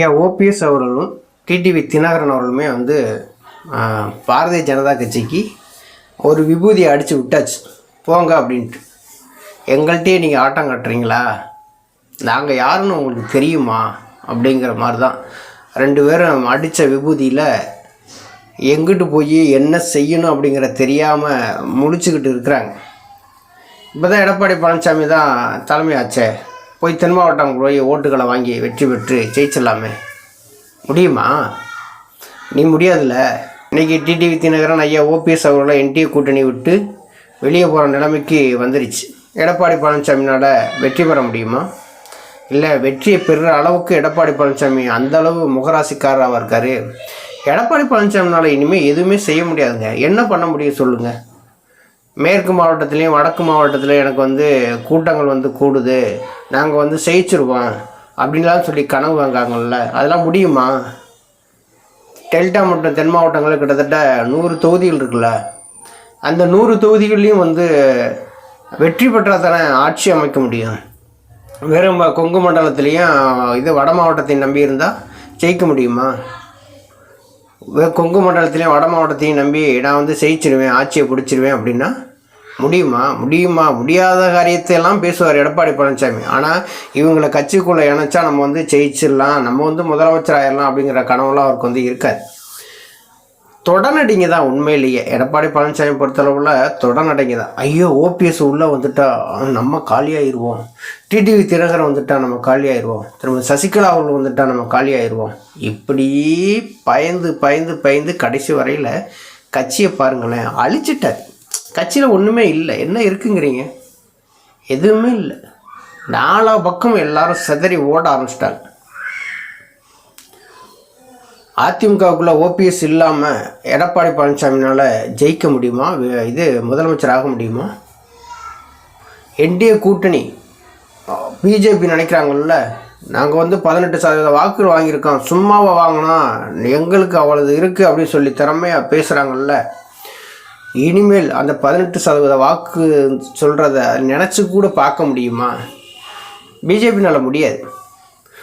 ஐயா ஓபிஎஸ் அவர்களும் டிடிவி தினகரன் அவர்களுமே வந்து பாரதிய ஜனதா கட்சிக்கு ஒரு விபூதியை அடித்து விட்டாச்சு. போங்க அப்படின்ட்டு. எங்கள்கிட்டயே நீங்கள் ஆட்டம் கட்டுறீங்களா? நாங்கள் யாருன்னு உங்களுக்கு தெரியுமா? அப்படிங்கிற மாதிரி தான் ரெண்டு பேரும் அடித்த விபூதியில் எங்கிட்டு போய் என்ன செய்யணும் அப்படிங்கிற தெரியாமல் முழிச்சுக்கிட்டு இருக்கிறாங்க. இப்போ தான் எடப்பாடி பழனிசாமி தான் தலைமையாச்சே போய் தென் மாவட்டம் போய் ஓட்டுகளை வாங்கி வெற்றி பெற்று ஜெயிச்சிடலாமே. முடியுமா? நீ முடியாதுல்ல? இன்றைக்கி டிடிவி தினகரன் ஐயா ஓபிஎஸ் அவர்களை என்டிஏ கூட்டணி விட்டு வெளியே போகிற நிலைமைக்கு வந்துருச்சு. எடப்பாடி பழனிசாமினால் வெற்றி பெற முடியுமா? இல்லை வெற்றியை பெறுற அளவுக்கு எடப்பாடி பழனிசாமி அந்தளவு முகராசிக்காரராக இருக்காரு எடப்பாடி பழனிசாமினால் இனிமேல் எதுவுமே செய்ய முடியாதுங்க. என்ன பண்ண முடியும் சொல்லுங்கள் மேற்கு மாவட்டத்துலேயும் வடக்கு மாவட்டத்தில் எனக்கு வந்து கூட்டங்கள் வந்து கூடுது. நாங்கள் வந்து ஜெயிச்சிருவோம் அப்படின்லாம் சொல்லி கனவு வாங்காங்கல்ல அதெல்லாம் முடியுமா? டெல்டா மற்றும் தென் மாவட்டங்களில் கிட்டத்தட்ட நூறு தொகுதிகள் இருக்குல்ல அந்த நூறு தொகுதிகள்லையும் வந்து வெற்றி பெற்றால் தானே ஆட்சி அமைக்க முடியும். வெறும் கொங்கு மண்டலத்துலேயும் இது வட மாவட்டத்தை நம்பி இருந்தால் ஜெயிக்க முடியுமா? வே- கொங்கு மண்டலத்திலையும் வட மாவட்டத்தையும் நம்பி நான் வந்து ஜெயிச்சிருவேன் ஆட்சியை பிடிச்சிருவேன் அப்படின்னா முடியுமா? முடியுமா? முடியாத காரியத்தை எல்லாம் பேசுவார் எடப்பாடி பழனிசாமி ஆனால் இவங்களை கட்சிக்குள்ளே இணைச்சா நம்ம வந்து ஜெயிச்சிடலாம். நம்ம வந்து முதலமைச்சர் ஆயிடலாம் அப்படிங்கிற கனவுலாம் அவருக்கு வந்து இருக்காது. தொடநடிங்க தான் உண்மையிலேயே. எடப்பாடி பழனிசாமி பொறுத்தளவில் தொடநடிங்க தான். ஐயோ ஓபிஎஸ் உள்ளே வந்துட்டா நம்ம காலியாயிருவோம். டிடிவி திரகர் வந்துட்டா நம்ம காலியாயிருவோம். திரும்ப சசிகலா அவர்கள் வந்துட்டா நம்ம காலியாயிருவோம். இப்படி பயந்து பயந்து பயந்து கடைசி வரையில் கட்சியை பாருங்களேன் அழிச்சிட்டார். கட்சியில் ஒன்றுமே இல்லை. என்ன இருக்குங்கிறீங்க? எதுவுமே இல்லை. நாலா பக்கம் எல்லாரும் சிதறி ஓட ஆரம்பிச்சிட்டாங்க. அதிமுகவுக்குள்ளே ஓபிஎஸ் இல்லாமல் எடப்பாடி பழனிசாமினால் ஜெயிக்க முடியுமா? இது முதலமைச்சர் ஆக முடியுமா? என்டிஏ கூட்டணி பிஜேபி நினைக்கிறாங்கல்ல நாங்கள் வந்து பதினெட்டு சதவீத வாக்குகள் வாங்கியிருக்கோம். சும்மாவை வாங்கினா எங்களுக்கு அவ்வளவு இருக்குது அப்படின்னு சொல்லி திறமையாக பேசுகிறாங்கல்ல இனிமேல் அந்த பதினெட்டு சதவீத வாக்கு சொல்கிறத நினச்சி கூட பார்க்க முடியுமா? பிஜேபினால் முடியாது.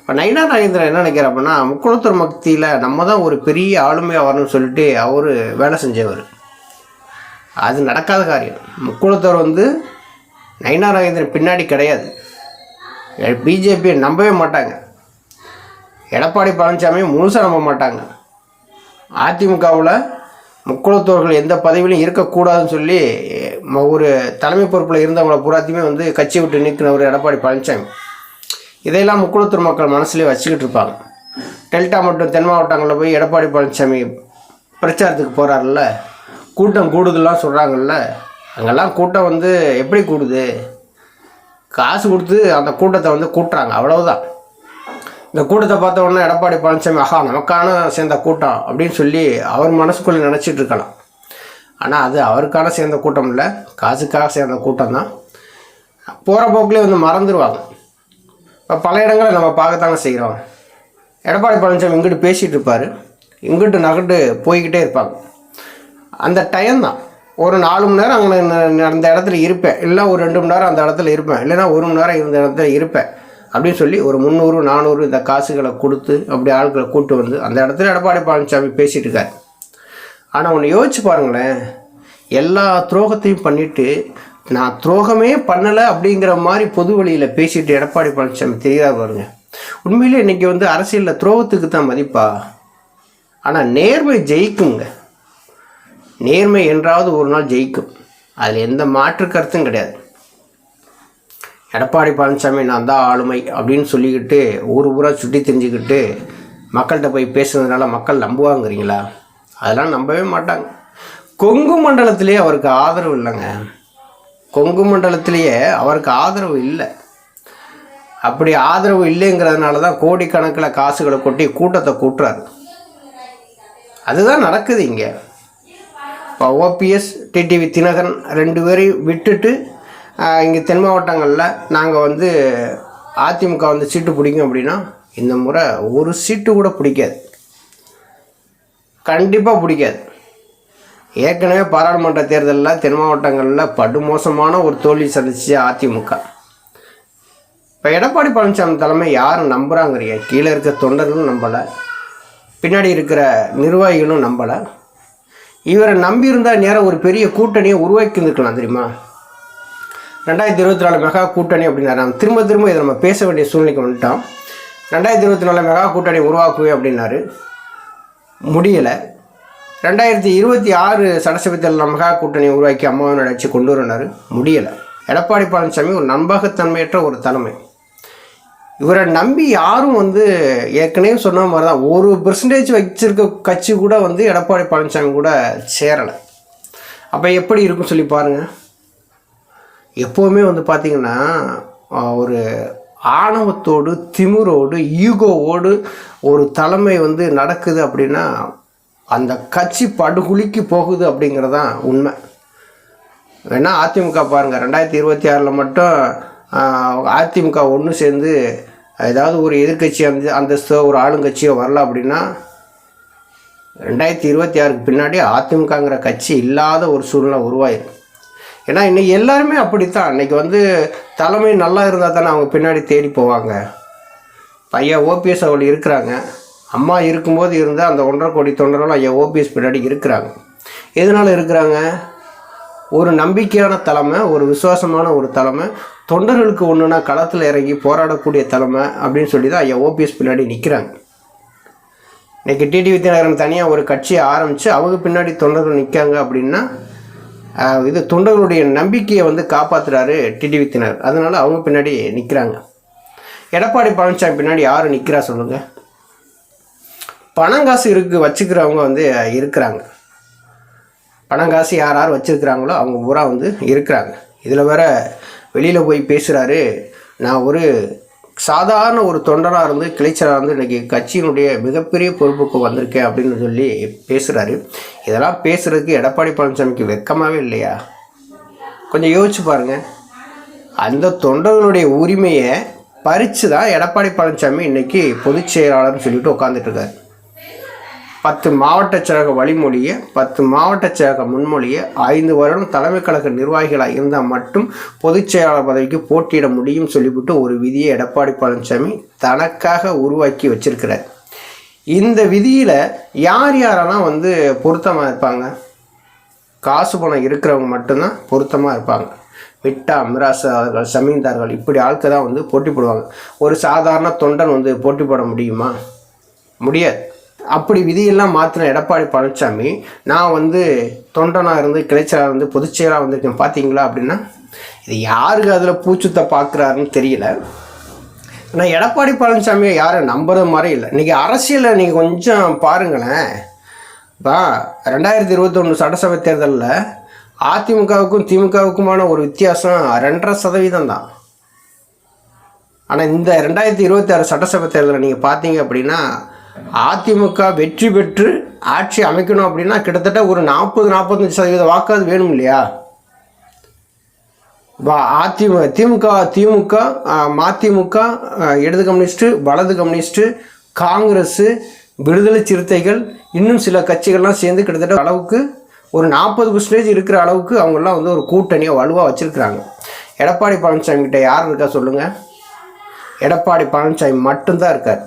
இப்போ நயினா நாகேந்திரன் என்ன நினைக்கிற அப்படின்னா முக்குளத்தூர் மக்தியில் நம்ம தான் ஒரு பெரிய ஆளுமையாக வரணும்னு சொல்லிட்டு அவர் வேலை செஞ்சவர். அது நடக்காத காரியம். முக்குளத்தூர் வந்து நயினா நாகேந்திரன் பின்னாடி கிடையாது. பிஜேபியை நம்பவே மாட்டாங்க. எடப்பாடி பழனிசாமி முழுசாக நம்ப மாட்டாங்க. அதிமுகவில் முக்குளத்தோர்கள் எந்த பதவியிலும் இருக்கக்கூடாதுன்னு சொல்லி ம- ஒரு தலைமை பொறுப்பில் இருந்தவங்கள பூராத்தையுமே வந்து கட்சி விட்டு நீக்கினவர் எடப்பாடி பழனிசாமி. இதையெல்லாம் முக்குளத்தூர் மக்கள் மனசுலேயே வச்சுக்கிட்டு இருப்பாங்க. டெல்டா மற்றும் தென் மாவட்டங்களில் போய் எடப்பாடி பழனிசாமி பிரச்சாரத்துக்கு போகிறாருல்ல கூட்டம் கூடுதலாம் சொல்கிறாங்கல்ல அங்கெல்லாம் கூட்டம் வந்து எப்படி கூடுது? காசு கொடுத்து அந்த கூட்டத்தை வந்து கூட்டுறாங்க அவ்வளவுதான். இந்த கூட்டத்தை பார்த்த உடனே எடப்பாடி பழனிசாமி ஆஹா நமக்கான சேர்ந்த கூட்டம் அப்படின்னு சொல்லி அவர் மனசுக்குள்ளே நினச்சிட்டு இருக்கலாம். ஆனால் அது அவருக்கான சேர்ந்த கூட்டம் இல்லை. காசுக்காக சேர்ந்த கூட்டம் தான். போகிற போக்கிலே வந்து மறந்துடுவாங்க இப்போ பல இடங்களை நம்ம பார்க்கத்தானே செய்கிறோம் எடப்பாடி பழனிசாமி இங்கிட்டு பேசிகிட்டு இருப்பார். இங்கிட்டு நகட்டு போய்கிட்டே இருப்பாங்க. அந்த டைம் தான். ஒரு நாலு மணி நேரம் அங்கே அந்த இடத்துல இருப்பேன். இல்லை ஒரு ரெண்டு மணி நேரம் அந்த இடத்துல இருப்பேன். இல்லைன்னா ஒரு மணி நேரம் இந்த இடத்துல இருப்பேன். அப்படின்னு சொல்லி ஒரு முந்நூறு நானூறு இந்த காசுகளை கொடுத்து அப்படி ஆட்களை கூட்டு வந்து அந்த இடத்துல எடப்பாடி பழனிசாமி பேசிகிட்டு இருக்காரு. ஆனால் ஒன்று யோசிச்சு பாருங்களேன். எல்லா துரோகத்தையும் பண்ணிவிட்டு நான் துரோகமே பண்ணலை அப்படிங்கிற மாதிரி பொது வழியில் பேசிட்டு எடப்பாடி பழனிசாமி தெரியாத பாருங்க. உண்மையிலே இன்னைக்கு வந்து அரசியலில் துரோகத்துக்கு தான் மதிப்பா? ஆனால் நேர்மை ஜெயிக்குங்க. நேர்மை என்றாவது ஒரு நாள் ஜெயிக்கும். அதில் எந்த மாற்று கருத்தும் கிடையாது. எடப்பாடி பழனிசாமி நான் தான் ஆளுமை அப்படின்னு சொல்லிக்கிட்டு ஊர் ஊரா சுற்றி தெரிஞ்சுக்கிட்டு மக்கள்கிட்ட போய் பேசுனதுனால மக்கள் நம்புவாங்கிறீங்களா? அதெல்லாம் நம்பவே மாட்டாங்க. கொங்கு மண்டலத்திலேயே அவருக்கு ஆதரவு இல்லைங்க. கொங்கு மண்டலத்திலேயே அவருக்கு ஆதரவு இல்லை. அப்படி ஆதரவு இல்லைங்கிறதுனால தான் கோடிக்கணக்கில் காசுகளை கொட்டி கூட்டத்தை கூட்டுறாரு. அதுதான் நடக்குது இங்கே. இப்போ ஓபிஎஸ் டிடிவி தினகரன் ரெண்டு பேரையும் விட்டுட்டு இங்கே தென் மாவட்டங்களில் நாங்கள் வந்து அதிமுக வந்து சீட்டு பிடிக்கும் அப்படின்னா இந்த முறை ஒரு சீட்டு கூட பிடிக்காது. கண்டிப்பாக பிடிக்காது. ஏற்கனவே பாராளுமன்ற தேர்தலில் தென் மாவட்டங்களில் படுமோசமான ஒரு தோல்வி சந்திச்சு அதிமுக. இப்போ எடப்பாடி பழனிசாமி தலைமை யாரும் நம்புகிறாங்கிறிய கீழே இருக்க தொண்டர்களும் நம்பலை. பின்னாடி இருக்கிற நிர்வாகிகளும் நம்பலை. இவரை நம்பியிருந்தால் நேரம் ஒரு பெரிய கூட்டணியை உருவாக்கி இருந்துக்கலாம் தெரியுமா? ரெண்டாயிரத்தி இருபத்தி நாலு மெகா கூட்டணி அப்படின்னாரு. நம்ம திரும்ப திரும்ப இதை நம்ம பேச வேண்டிய சூழ்நிலைக்கு வந்துட்டோம். ரெண்டாயிரத்தி இருபத்தி நாலு மெகா கூட்டணி உருவாக்குவே அப்படின்னாரு. முடியலை. ரெண்டாயிரத்தி இருபத்தி ஆறு சட்டசபை தேர்தல் மெகா கூட்டணி உருவாக்கி அம்மாவை அழைச்சி கொண்டு வரனார் முடியலை. எடப்பாடி பழனிசாமி ஒரு நம்பகத்தன்மையற்ற ஒரு தலைமை. இவரை நம்பி யாரும் வந்து ஏற்கனவே சொன்ன மாதிரி தான் ஒரு பெர்சன்டேஜ் வச்சிருக்க கட்சி கூட வந்து எடப்பாடி பழனிசாமி கூட சேரலை. அப்போ எப்படி இருக்கும் சொல்லி பாருங்கள் எப்போவுமே வந்து பார்த்திங்கன்னா ஒரு ஆணவத்தோடு திமிரோடு ஈகோவோடு ஒரு தலைமை வந்து நடக்குது அப்படின்னா அந்த கட்சி படுகுழிக்கு போகுது அப்படிங்கிறதான் உண்மை. வேணால் அதிமுக பாருங்கள் ரெண்டாயிரத்தி இருபத்தி ஆறில் மட்டும் அதிமுக ஒன்று சேர்ந்து ஏதாவது ஒரு எதிர்கட்சி அந்த அந்தஸ்தோ ஒரு ஆளுங்கட்சியோ வரல அப்படின்னா ரெண்டாயிரத்தி இருபத்தி ஆறுக்கு பின்னாடி அதிமுகங்கிற கட்சி இல்லாத ஒரு சூழ்நிலை உருவாயிரும். ஏன்னா இன்னைக்கு எல்லாருமே அப்படித்தான். இன்னைக்கு வந்து தலைமை நல்லா இருந்தால் தானே அவங்க பின்னாடி தேடி போவாங்க. ஐயா ஓபிஎஸ் அவள் இருக்கிறாங்க. அம்மா இருக்கும்போது இருந்தால் அந்த ஒன்றரை கோடி தொண்டர்கள் ஐயா ஓபிஎஸ் பின்னாடி இருக்கிறாங்க. எதனால் இருக்கிறாங்க? ஒரு நம்பிக்கையான தலைமை ஒரு விசுவாசமான ஒரு தலைமை தொண்டர்களுக்கு ஒன்றுனா களத்தில் இறங்கி போராடக்கூடிய தலைமை அப்படின்னு சொல்லி தான் ஐயா ஓபிஎஸ் பின்னாடி நிற்கிறாங்க இன்றைக்கி டிடி வித்யாநகரன் தனியாக ஒரு கட்சியை ஆரம்பித்து அவங்க பின்னாடி தொண்டர்கள் நிற்காங்க அப்படின்னா இது தொண்டர்களுடைய நம்பிக்கையை வந்து காப்பாற்றுறாரு டிடிவி அதனால் அவங்க பின்னாடி நிற்கிறாங்க எடப்பாடி பழனிசாமி பின்னாடி யார் நிற்கிறா சொல்லுங்கள் பணம் காசு இருக்கு வச்சுக்கிறவங்க வந்து இருக்கிறாங்க. பணம் காசு யார் யார் வச்சுருக்கிறாங்களோ அவங்க பூரா வந்து இருக்கிறாங்க. இதில் வேற வெளியில் போய் பேசுகிறாரு நான் ஒரு சாதாரண ஒரு தொண்டராக இருந்து கிளைச்சராக இருந்து இன்றைக்கி கட்சியினுடைய மிகப்பெரிய பொறுப்புக்கு வந்திருக்கேன் அப்படின்னு சொல்லி பேசுகிறாரு இதெல்லாம் பேசுகிறதுக்கு எடப்பாடி பழனிசாமிக்கு வெக்கமாகவே இல்லையா? கொஞ்சம் யோசிச்சு பாருங்கள் அந்த தொண்டர்களுடைய உரிமையை பறித்து தான் எடப்பாடி பழனிசாமி இன்றைக்கி பொதுச் செயலாளர்னு சொல்லிட்டு உட்காந்துட்டு இருக்காரு. பத்து மாவட்ட செயலக வழிமொழியை பத்து மாவட்ட செயலக முன்மொழியை ஐந்து வருடம் தலைமை கழக நிர்வாகிகளாக இருந்தால் மட்டும் பொதுச் செயலாளர் பதவிக்கு போட்டியிட முடியும் சொல்லிவிட்டு ஒரு விதியை எடப்பாடி பழனிசாமி தனக்காக உருவாக்கி வச்சிருக்கிறார். இந்த விதியில் யார் யாரெல்லாம் வந்து பொருத்தமாக இருப்பாங்க? காசு பணம் இருக்கிறவங்க மட்டும்தான் பொருத்தமாக இருப்பாங்க. விட்டா மிராசார்கள் சமீன்தார்கள் இப்படி ஆட்கள் தான் வந்து போட்டி போடுவாங்க. ஒரு சாதாரண தொண்டன் வந்து போட்டி போட முடியுமா? முடியாது. அப்படி விதியெல்லாம் மாற்றின எடப்பாடி பழனிசாமி நான் வந்து தொண்டனாக இருந்து கிளைச்சலாக இருந்து பொதுச்செயலாக வந்திருக்கேன் பார்த்தீங்களா அப்படின்னா இது யாருக்கு அதில் பூச்சுத்தை பார்க்குறாருன்னு தெரியல. ஆனால் எடப்பாடி பழனிசாமியை யாரும் நம்புறது மாதிரி இல்லை. இன்றைக்கி அரசியலில் நீங்கள் கொஞ்சம் பாருங்களேன். இப்போ ரெண்டாயிரத்தி இருபத்தொன்று சட்டசபை தேர்தலில் அதிமுகவுக்கும் திமுகவுக்குமான ஒரு வித்தியாசம் ரெண்டரை சதவீதம் தான். ஆனால் இந்த ரெண்டாயிரத்தி இருபத்தி ஆறு சட்டசபை தேர்தலில் நீங்கள் பார்த்தீங்க அப்படின்னா அதிமுக வெற்றி பெற்று ஆட்சி அமைக்கணும் அப்படின்னா கிட்டத்தட்ட ஒரு நாற்பது நாற்பத்தஞ்சு சதவீத வாக்காது வேணும் இல்லையா? வா அதிமுக திமுக திமுக மதிமுக இடது கம்யூனிஸ்ட்டு வலது கம்யூனிஸ்ட்டு காங்கிரஸு விடுதலை சிறுத்தைகள் இன்னும் சில கட்சிகள்லாம் சேர்ந்து கிட்டத்தட்ட அளவுக்கு ஒரு நாற்பது பர்சன்டேஜ் இருக்கிற அளவுக்கு அவங்கெல்லாம் வந்து ஒரு கூட்டணியை வலுவாக வச்சுருக்கிறாங்க. எடப்பாடி பழனிசாமி கிட்ட யார் இருக்கா சொல்லுங்கள் எடப்பாடி பழனிசாமி மட்டும்தான் இருக்கார்.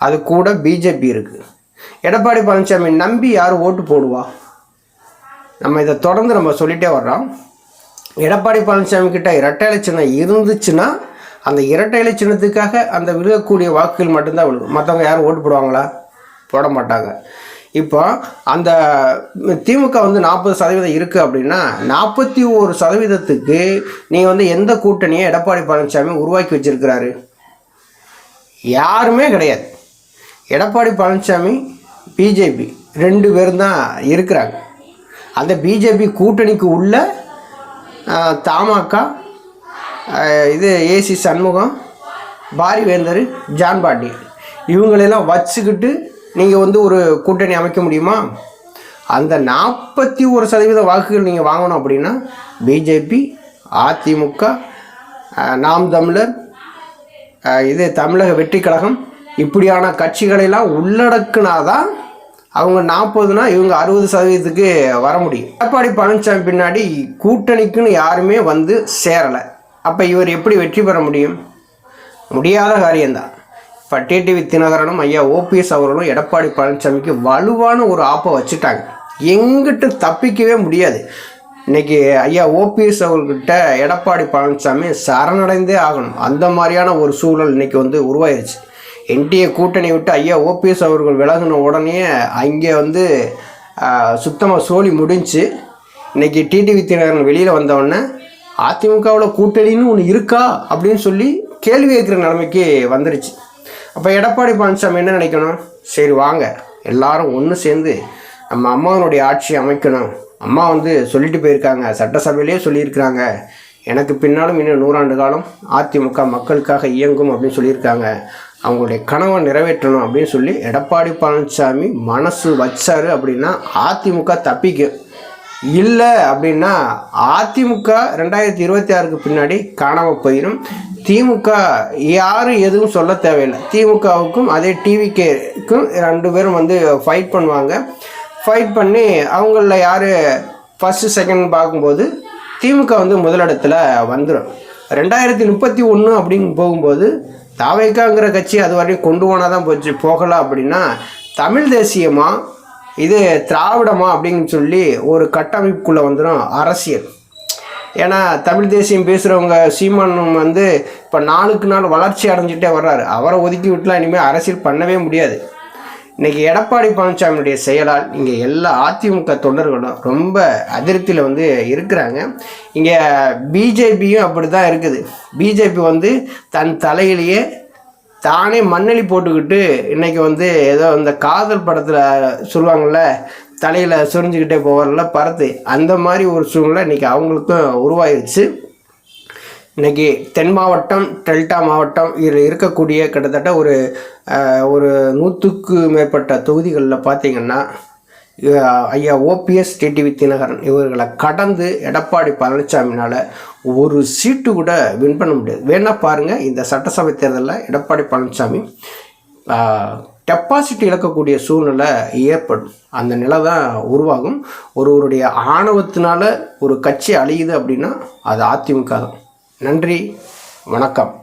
அது கூட பிஜேபி இருக்குது எடப்பாடி பழனிசாமி நம்பி யார் ஓட்டு போடுவா? நம்ம இதை தொடர்ந்து நம்ம சொல்லிட்டே வர்றோம். எடப்பாடி பழனிசாமி கிட்ட இரட்டை இலை சின்னம் இருந்துச்சுன்னா அந்த இரட்டை இலை சின்னத்துக்காக அந்த விழுகக்கூடிய வாக்குகள் மட்டும்தான் விழுகும். மற்றவங்க யாரும் ஓட்டு போடுவாங்களா? போட மாட்டாங்க. இப்போ அந்த திமுக வந்து நாற்பது சதவீதம் இருக்குது அப்படின்னா நாற்பத்தி ஒரு சதவீதத்துக்கு நீங்கள் வந்து எந்த கூட்டணியை எடப்பாடி பழனிசாமி உருவாக்கி வச்சிருக்கிறாரு? யாருமே கிடையாது. எடப்பாடி பழனிசாமி பிஜேபி ரெண்டு பேரும் தான் இருக்கிறாங்க. அந்த பிஜேபி கூட்டணிக்கு உள்ள ஆஹ், தமாக இது A C Shanmugam Parivendhar John Pandi இவங்களெல்லாம் வச்சுக்கிட்டு நீங்கள் வந்து ஒரு கூட்டணி அமைக்க முடியுமா? அந்த நாற்பத்தி ஒரு சதவீத வாக்குகள் நீங்கள் வாங்கணும் அப்படின்னா பிஜேபி அதிமுக நாம் தமிழர் இது தமிழக வெற்றி கழகம் இப்படியான கட்சிகளெல்லாம் உள்ளடக்குனாதான் அவங்க நாற்பதுனா இவங்க அறுபது சதவீதத்துக்கு வர முடியும். எடப்பாடி பழனிசாமி பின்னாடி கூட்டணிக்குன்னு யாருமே வந்து சேரலை. அப்போ இவர் எப்படி வெற்றி பெற முடியும்? முடியாத காரியம்தான். இப்போ டிடிவி தினகரனும் ஐயா ஓபிஎஸ் அவர்களும் எடப்பாடி பழனிசாமிக்கு வலுவான ஒரு ஆப்பை வச்சுட்டாங்க. எங்கிட்ட தப்பிக்கவே முடியாது. இன்னைக்கு ஐயா ஓபிஎஸ் அவர்கிட்ட எடப்பாடி பழனிசாமி சரணடைந்தே ஆகணும். அந்த மாதிரியான ஒரு சூழல் இன்றைக்கி வந்து உருவாயிருச்சு. என்டிஏ கூட்டணி விட்டு ஐயா ஓபிஎஸ் அவர்கள் விலகின உடனே அங்கே வந்து சுத்தமாக சோழி முடிஞ்சு இன்னைக்கு டிடிவி தினகரன் வெளியில் வந்தவுடனே அதிமுகவில் கூட்டணின்னு ஒன்று இருக்கா அப்படின்னு சொல்லி கேள்வி கேட்குற நிலைமைக்கு வந்துருச்சு. அப்போ எடப்பாடி பழனிசாமி என்ன நினைக்கணும்? சரி வாங்க. எல்லாரும் ஒன்று சேர்ந்து நம்ம அம்மாவனுடைய ஆட்சி அமைக்கணும். அம்மா வந்து சொல்லிட்டு போயிருக்காங்க. சட்டசபையிலே சொல்லியிருக்கிறாங்க. எனக்கு பின்னாலும் இன்னும் நூறாண்டு காலம் அதிமுக மக்களுக்காக இயங்கும் அப்படின்னு சொல்லியிருக்காங்க. அவங்களுடைய கனவை நிறைவேற்றணும் அப்படின்னு சொல்லி எடப்பாடி பழனிசாமி மனசு வச்சாரு அப்படின்னா அதிமுக தப்பிக்கும். இல்லை அப்படின்னா அதிமுக ரெண்டாயிரத்தி இருபத்தி ஆறுக்கு பின்னாடி காணாமல் போயிடும் திமுக யாரும் எதுவும் சொல்ல தேவையில்லை. திமுகவுக்கும் அதே டிவிகேக்கும் ரெண்டு பேரும் வந்து ஃபைட் பண்ணுவாங்க. ஃபைட் பண்ணி அவங்களில் யார் ஃபஸ்ட்டு செகண்ட் பார்க்கும்போது திமுக வந்து முதலிடத்தில் வந்துடும் ரெண்டாயிரத்தி முப்பத்தி ஒன்று அப்படின்னு போகும்போது தாவைக்காங்கிற கட்சி அது வரையும் கொண்டு போனால் தான் போச்சு போகலாம் அப்படின்னா தமிழ் தேசியமாக இது திராவிடமா அப்படின்னு சொல்லி ஒரு கட்டமைப்புக்குள்ளே வந்துடும் அரசியல். ஏன்னா தமிழ் தேசியம் பேசுகிறவங்க சீமான் வந்து இப்போ நாளுக்கு நாள் வளர்ச்சி அடைஞ்சிட்டே வர்றாரு. அவரை ஒதுக்கி விட்டுலாம் இனிமேல் அரசியல் பண்ணவே முடியாது. இன்றைக்கி எடப்பாடி பழனிசாமியுடைய செயலால் இங்கே எல்லா அதிமுக தொண்டர்களும் ரொம்ப அதிருப்தியில் வந்து இருக்கிறாங்க. இங்கே பிஜேபியும் அப்படி தான் இருக்குது. பிஜேபி வந்து தன் தலையிலேயே தானே மண்ணளி போட்டுக்கிட்டு இன்றைக்கி வந்து ஏதோ இந்த காதல் படத்தில் சொல்லுவாங்கள்ல தலையில் சொரிஞ்சுக்கிட்டே போவார்ல பறத்து அந்த மாதிரி ஒரு சூழ்நிலை இன்றைக்கி அவங்களுக்கும் உருவாயிருச்சு. இன்றைக்கி தென் மாவட்டம் டெல்டா மாவட்டம் இதில் இருக்கக்கூடிய கிட்டத்தட்ட ஒரு ஒரு நூற்றுக்கு மேற்பட்ட தொகுதிகளில் பார்த்திங்கன்னா ஐயா ஓபிஎஸ் டிடிவி தினகரன் இவர்களை கடந்து எடப்பாடி பழனிசாமினால் ஒரு சீட்டு கூட வின் பண்ண முடியாது. வேணால் பாருங்கள் இந்த சட்டசபை தேர்தலில் எடப்பாடி பழனிசாமி டெபாசிட் இழக்கக்கூடிய சூழ்நிலை ஏற்படும். அந்த நிலை தான் உருவாகும். ஒருவருடைய ஆணவத்தினால ஒரு கட்சி அழியுது அப்படின்னா அது அதிமுக தான். நன்றி வணக்கம்.